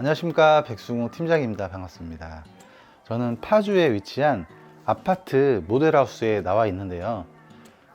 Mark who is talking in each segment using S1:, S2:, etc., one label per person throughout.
S1: 안녕하십니까 백승우 팀장입니다. 반갑습니다. 저는 파주에 위치한 아파트 모델하우스에 나와 있는데요.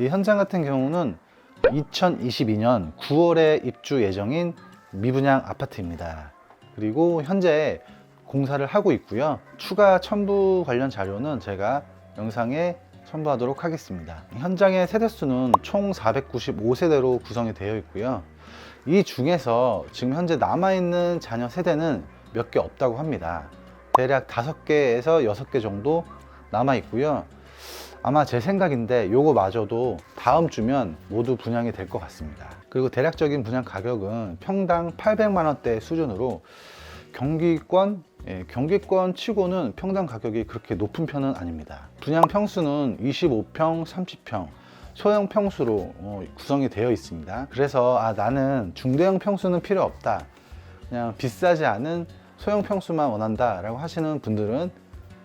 S1: 이 현장 같은 경우는 2022년 9월에 입주 예정인 미분양 아파트입니다. 그리고 현재 공사를 하고 있고요. 추가 첨부 관련 자료는 제가 영상에 첨부하도록 하겠습니다. 현장의 세대수는 총 495세대로 구성이 되어 있고요. 이 중에서 지금 현재 남아있는 자녀 세대는 몇 개 없다고 합니다. 대략 5개에서 6개 정도 남아 있고요. 아마 제 생각인데 요거 마저도 다음 주면 모두 분양이 될 것 같습니다. 그리고 대략적인 분양 가격은 평당 800만 원대 수준으로 경기권 예, 경기권 치고는 평당 가격이 그렇게 높은 편은 아닙니다. 분양 평수는 25평, 30평, 소형 평수로 어, 구성이 되어 있습니다. 그래서 아, 나는 중대형 평수는 필요 없다. 그냥 비싸지 않은 소형 평수만 원한다 라고 하시는 분들은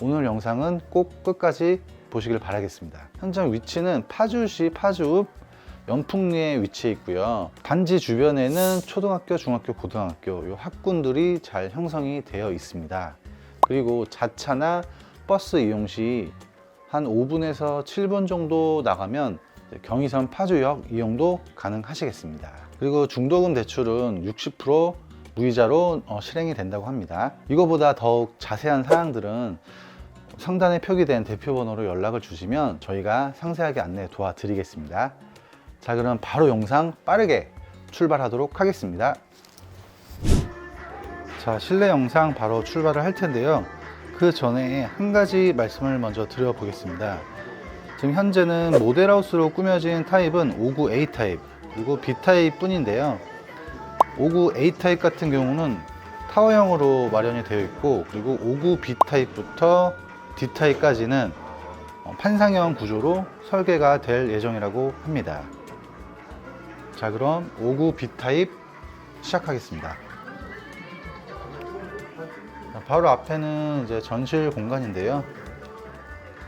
S1: 오늘 영상은 꼭 끝까지 보시길 바라겠습니다. 현장 위치는 파주시 파주읍 연풍리에 위치해 있고요. 단지 주변에는 초등학교, 중학교, 고등학교 요 학군들이 잘 형성이 되어 있습니다. 그리고 자차나 버스 이용 시 한 5분에서 7분 정도 나가면 경의선 파주역 이용도 가능하시겠습니다. 그리고 중도금 대출은 60% 무이자로 어, 실행이 된다고 합니다. 이거보다 더욱 자세한 사항들은 상단에 표기된 대표번호로 연락을 주시면 저희가 상세하게 안내 도와드리겠습니다. 자, 그럼 바로 영상 빠르게 출발하도록 하겠습니다. 자, 실내 영상 바로 출발을 할 텐데요. 그 전에 한 가지 말씀을 먼저 드려보겠습니다. 지금 현재는 모델하우스로 꾸며진 타입은 59A 타입, 그리고 B 타입 뿐인데요. 59A 타입 같은 경우는 타워형으로 마련이 되어 있고, 그리고 59B 타입부터 D 타입까지는 어, 판상형 구조로 설계가 될 예정이라고 합니다. 자, 그럼 59B 타입 시작하겠습니다. 자, 바로 앞에는 이제 전실 공간인데요.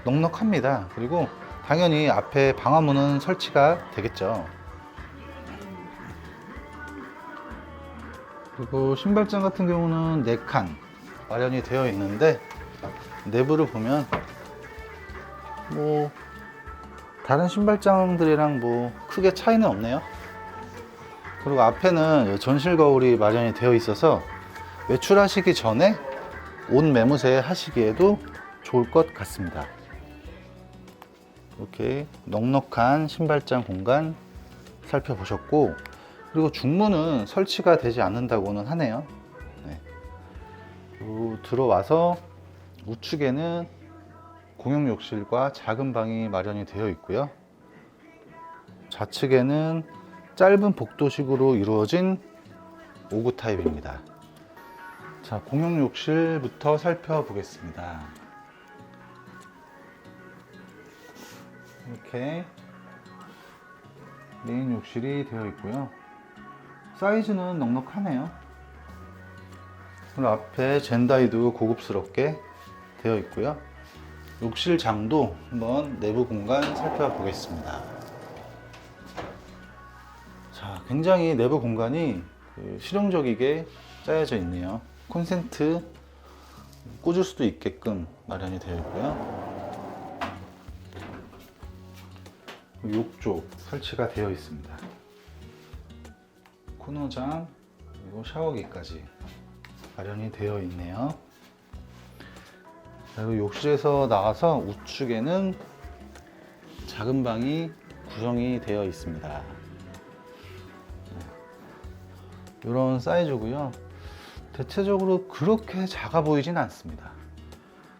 S1: 넉넉합니다. 그리고 당연히 앞에 방화문은 설치가 되겠죠. 그리고 신발장 같은 경우는 4칸 마련이 되어 있는데 내부를 보면 뭐 다른 신발장들이랑 뭐 크게 차이는 없네요. 그리고 앞에는 전실 거울이 마련이 되어 있어서 외출하시기 전에 옷 매무새 하시기에도 좋을 것 같습니다. 이렇게 넉넉한 신발장 공간 살펴보셨고 그리고 중문은 설치가 되지 않는다고는 하네요. 네. 들어와서 우측에는 공용 욕실과 작은 방이 마련이 되어 있고요. 좌측에는 짧은 복도식으로 이루어진 5구 타입입니다. 자, 공용 욕실부터 살펴보겠습니다. 이렇게 메인 욕실이 되어 있고요. 사이즈는 넉넉하네요. 그리고 앞에 젠다이도 고급스럽게 되어 있고요. 욕실 장도 한번 내부 공간 살펴보겠습니다. 자, 굉장히 내부 공간이 그 실용적이게 짜여져 있네요. 콘센트 꽂을 수도 있게끔 마련이 되어 있고요. 욕조 설치가 되어 있습니다. 코너장 그리고 샤워기까지 마련이 되어 있네요. 자, 그리고 욕실에서 나와서 우측에는 작은 방이 구성이 되어 있습니다. 이런 사이즈고요. 대체적으로 그렇게 작아 보이진 않습니다.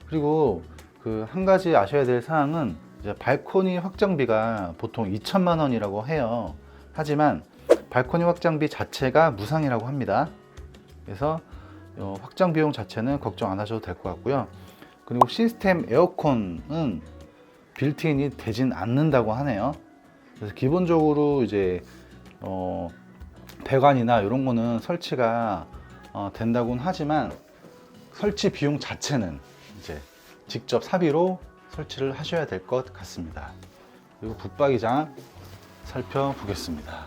S1: 그리고 그 한 가지 아셔야 될 사항은 이제 발코니 확장비가 보통 2천만 원이라고 해요. 하지만 발코니 확장비 자체가 무상이라고 합니다. 그래서 어, 확장 비용 자체는 걱정 안 하셔도 될 것 같고요. 그리고 시스템 에어컨은 빌트인이 되진 않는다고 하네요. 그래서 기본적으로 이제 어, 배관이나 이런 거는 설치가 어, 된다고는 하지만 설치 비용 자체는 이제 직접 사비로 설치를 하셔야 될 것 같습니다. 그리고 붙박이장 살펴보겠습니다.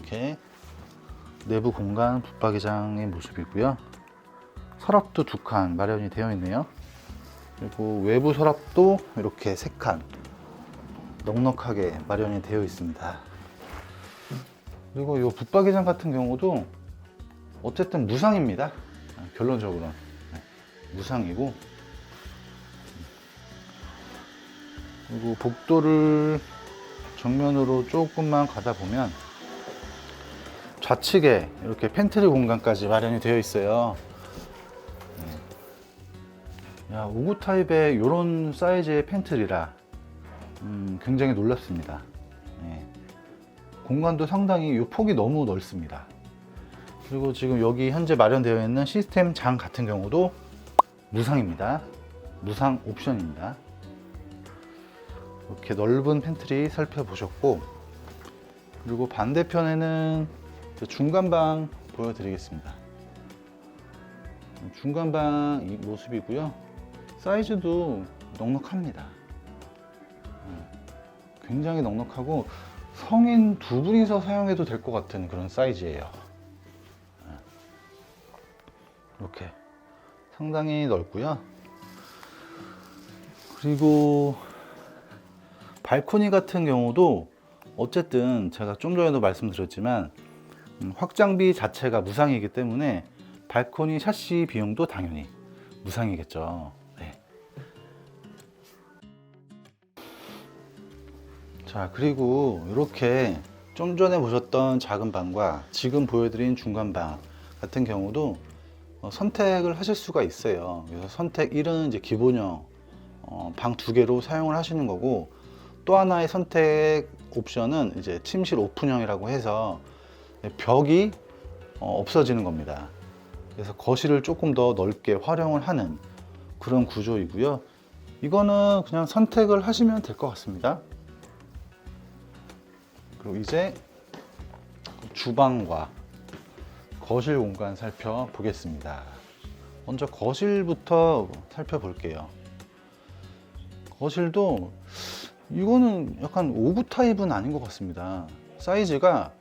S1: 이렇게 내부 공간 붙박이장의 모습이고요. 서랍도 두 칸 마련이 되어 있네요. 그리고 외부 서랍도 이렇게 세 칸 넉넉하게 마련이 되어 있습니다. 그리고 이 붙박이장 같은 경우도 어쨌든 무상입니다. 아, 결론적으로는 네, 무상이고 그리고 복도를 정면으로 조금만 가다 보면 좌측에 이렇게 팬트리 공간까지 마련이 되어 있어요. 네. 야, 59 타입의 이런 사이즈의 팬트리라 음, 굉장히 놀랍습니다. 네. 공간도 상당히 이 폭이 너무 넓습니다. 그리고 지금 여기 현재 마련되어 있는 시스템 장 같은 경우도 무상입니다. 무상 옵션입니다. 이렇게 넓은 팬트리 살펴보셨고 그리고 반대편에는 그 중간방 보여드리겠습니다. 중간방 이 모습이고요. 사이즈도 넉넉합니다. 음, 굉장히 넉넉하고 성인 두 분이서 사용해도 될 것 같은 그런 사이즈예요. 음, 이렇게 상당히 넓고요. 그리고 발코니 같은 경우도 어쨌든 제가 좀 전에도 말씀드렸지만 음, 확장비 자체가 무상이기 때문에 발코니 샤시 비용도 당연히 무상이겠죠. 네. 자, 그리고 이렇게 좀 전에 보셨던 작은 방과 지금 보여드린 중간 방 같은 경우도 어, 선택을 하실 수가 있어요. 그래서 선택 1은 이제 기본형 어, 방두 개로 사용을 하시는 거고 또 하나의 선택 옵션은 이제 침실 오픈형이라고 해서 벽이 어, 없어지는 겁니다. 그래서 거실을 조금 더 넓게 활용을 하는 그런 구조이고요. 이거는 그냥 선택을 하시면 될 것 같습니다. 그리고 이제 주방과 거실 공간 살펴보겠습니다. 먼저 거실부터 살펴볼게요. 거실도 이거는 약간 5구 타입은 아닌 것 같습니다. 사이즈가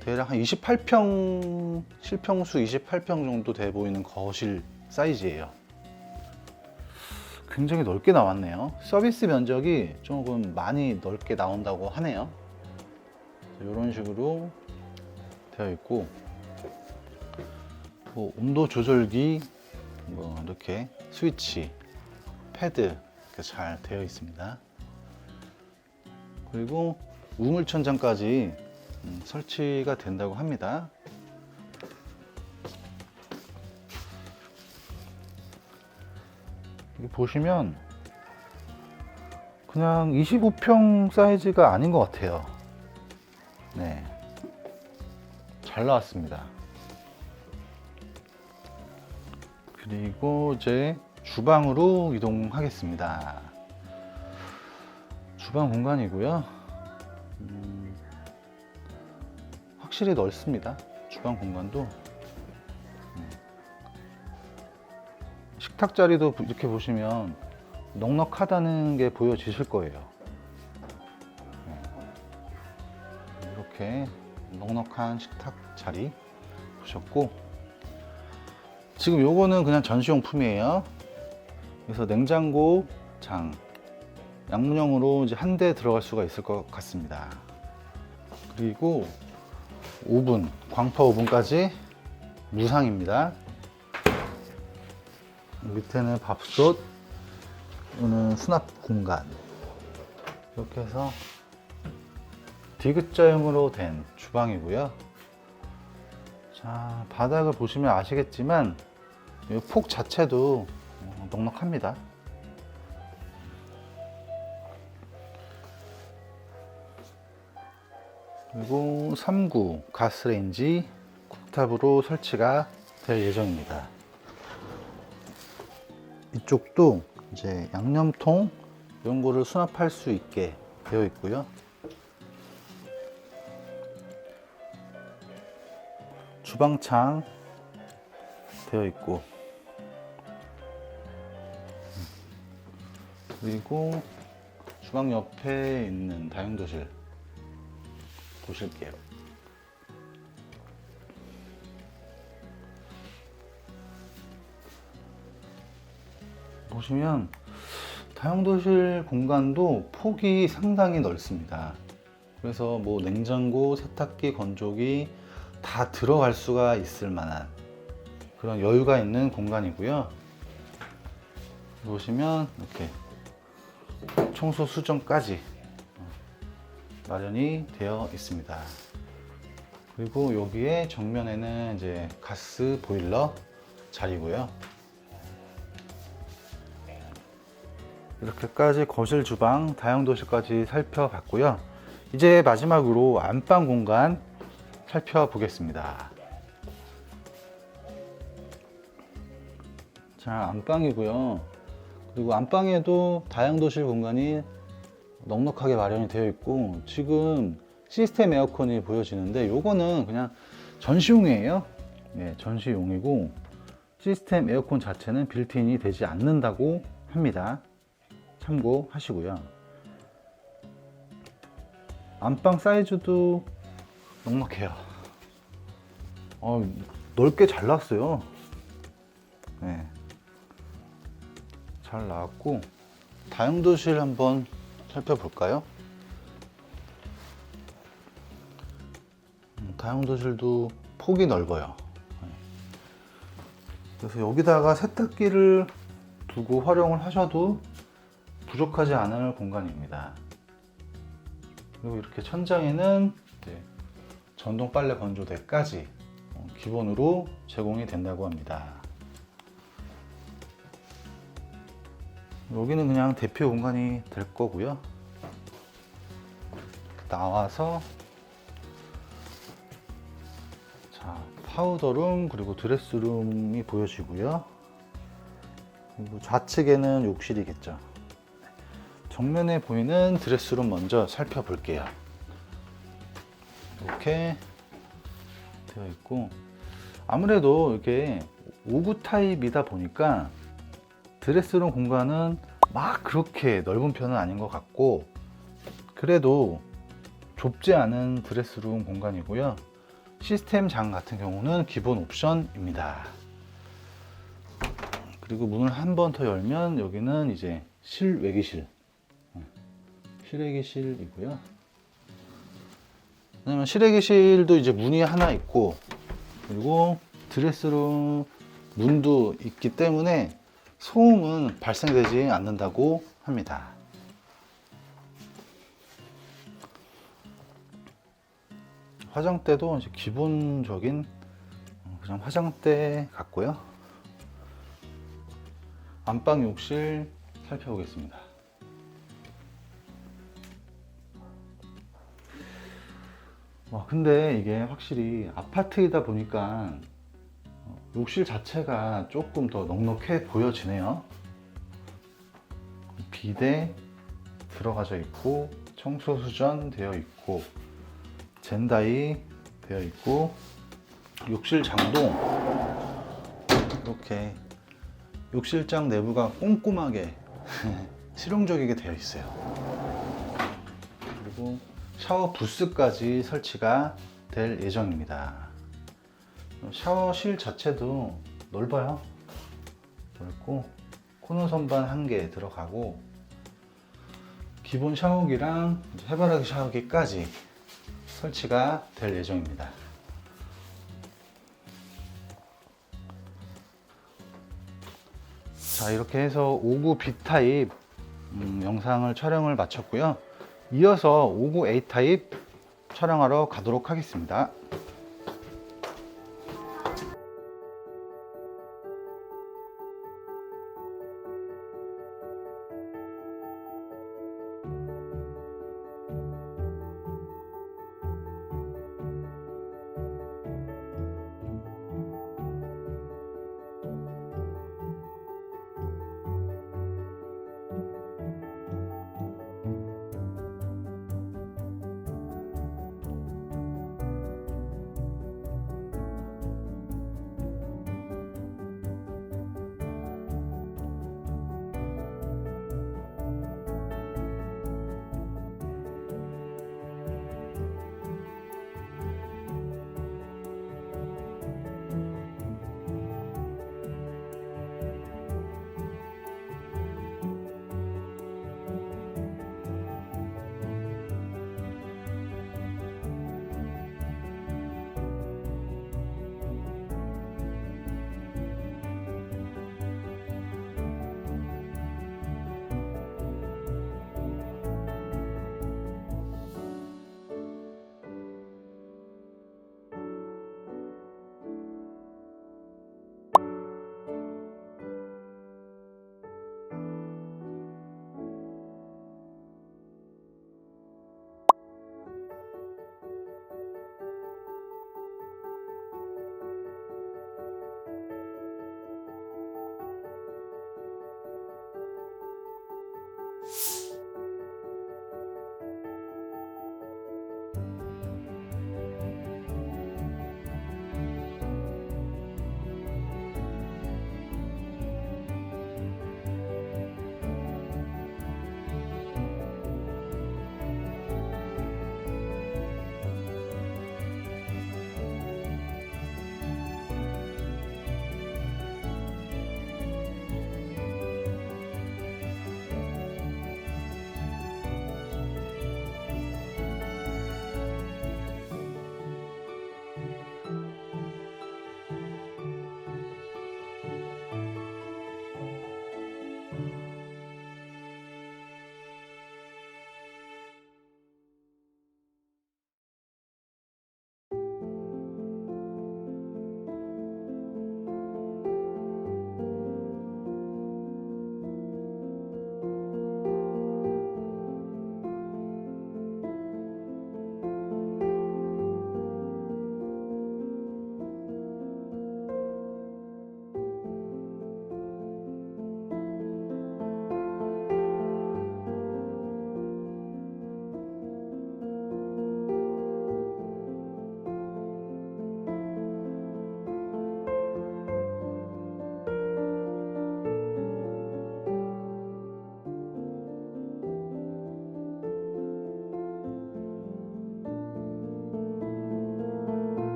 S1: 대략 한 28평, 실평수 28평 정도 돼 보이는 거실 사이즈예요. 굉장히 넓게 나왔네요. 서비스 면적이 조금 많이 넓게 나온다고 하네요. 이런 식으로 되어 있고, 뭐 온도 조절기, 뭐 이렇게 스위치, 패드 이렇게 잘 되어 있습니다. 그리고 우물천장까지 음, 설치가 된다고 합니다. 보시면 그냥 25평 사이즈가 아닌 것 같아요. 네. 잘 나왔습니다. 그리고 이제 주방으로 이동하겠습니다. 주방 공간이고요. 음, 확실히 넓습니다. 주방 공간도. 음. 식탁 자리도 이렇게 보시면 넉넉하다는 게 보여지실 거예요. 음. 이렇게 넉넉한 식탁 자리 보셨고 지금 요거는 그냥 전시용품이에요. 그래서 냉장고 장 양문형으로 이제 한 대 들어갈 수가 있을 것 같습니다. 그리고 오븐, 광파 오븐까지 무상입니다. 밑에는 밥솥, 이거는 수납 공간. 이렇게 해서 디귿자형으로 된 주방이고요. 자, 바닥을 보시면 아시겠지만 이 폭 자체도 어, 넉넉합니다. 그리고 3구 가스레인지 쿡탑으로 설치가 될 예정입니다. 이쪽도 이제 양념통 거를 수납할 수 있게 되어 있고요. 주방창 되어 있고 그리고 주방 옆에 있는 다용도실 보실게요. 보시면 다용도실 공간도 폭이 상당히 넓습니다. 그래서 뭐 냉장고, 세탁기, 건조기 다 들어갈 수가 있을 만한 그런 여유가 있는 공간이고요. 보시면 이렇게 청소 수정까지 마련이 되어 있습니다. 그리고 여기에 정면에는 이제 가스 보일러 자리고요. 이렇게까지 거실, 주방, 다용도실까지 살펴봤고요. 이제 마지막으로 안방 공간 살펴보겠습니다. 자, 안방이고요. 그리고 안방에도 다용도실 공간이 넉넉하게 마련이 되어 있고 지금 시스템 에어컨이 보여지는데 요거는 그냥 전시용이에요. 네, 전시용이고 시스템 에어컨 자체는 빌트인이 되지 않는다고 합니다. 참고하시고요. 안방 사이즈도 넉넉해요. 어, 넓게 잘 나왔어요. 네. 잘 나왔고 다용도실 한번 살펴볼까요? 음, 다용도실도 폭이 넓어요. 네. 그래서 여기다가 세탁기를 두고 활용을 하셔도 부족하지 않을 공간입니다. 그리고 이렇게 천장에는 전동 빨래 건조대까지 어, 기본으로 제공이 된다고 합니다. 여기는 그냥 대표 공간이 될 거고요. 나와서 자 파우더룸 그리고 드레스룸이 보여지고요. 그리고 좌측에는 욕실이겠죠. 정면에 보이는 드레스룸 먼저 살펴볼게요. 이렇게 되어 있고 아무래도 이게 5구 타입이다 보니까 드레스룸 공간은 막 그렇게 넓은 편은 아닌 것 같고 그래도 좁지 않은 드레스룸 공간이고요. 시스템 장 같은 경우는 기본 옵션입니다. 그리고 문을 한 번 더 열면 여기는 이제 실외기실 실외기실이고요. 왜냐면 실외기실도 이제 문이 하나 있고 그리고 드레스룸 문도 있기 때문에 소음은 발생되지 않는다고 합니다. 화장대도 기본적인 어, 그냥 화장대 같고요. 안방 욕실 살펴보겠습니다. 와, 근데 이게 확실히 아파트이다 보니까 어, 욕실 자체가 조금 더 넉넉해 보여지네요. 비대 들어가져 있고 청소 수전 되어 있고 젠다이 되어 있고 욕실 장도 이렇게 욕실장 내부가 꼼꼼하게 실용적이게 되어 있어요. 그리고 샤워 부스까지 설치가 될 예정입니다. 샤워실 자체도 넓어요. 넓고 코너 선반 한 개 들어가고 기본 샤워기랑 해바라기 샤워기까지 설치가 될 예정입니다. 자 이렇게 해서 59 B타입 음, 영상을 촬영을 마쳤고요. 이어서 59 A타입 촬영하러 가도록 하겠습니다.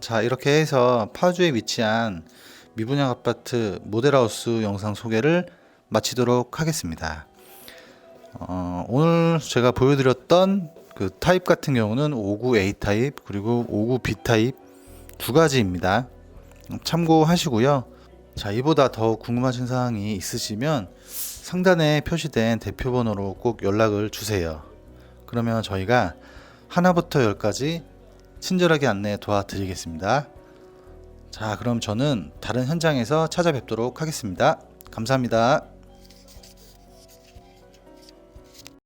S1: 자, 이렇게 해서 파주에 위치한 미분양 아파트 모델하우스 영상 소개를 마치도록 하겠습니다. 어, 오늘 제가 보여드렸던 그 타입 같은 경우는 59A 타입 그리고 59B 타입 두 가지입니다. 참고하시고요. 자, 이보다 더 궁금하신 사항이 있으시면 상단에 표시된 대표 번호로 꼭 연락을 주세요. 그러면 저희가 하나부터 열까지 친절하게 안내 도와드리겠습니다. 자, 그럼 저는 다른 현장에서 찾아뵙도록 하겠습니다. 감사합니다.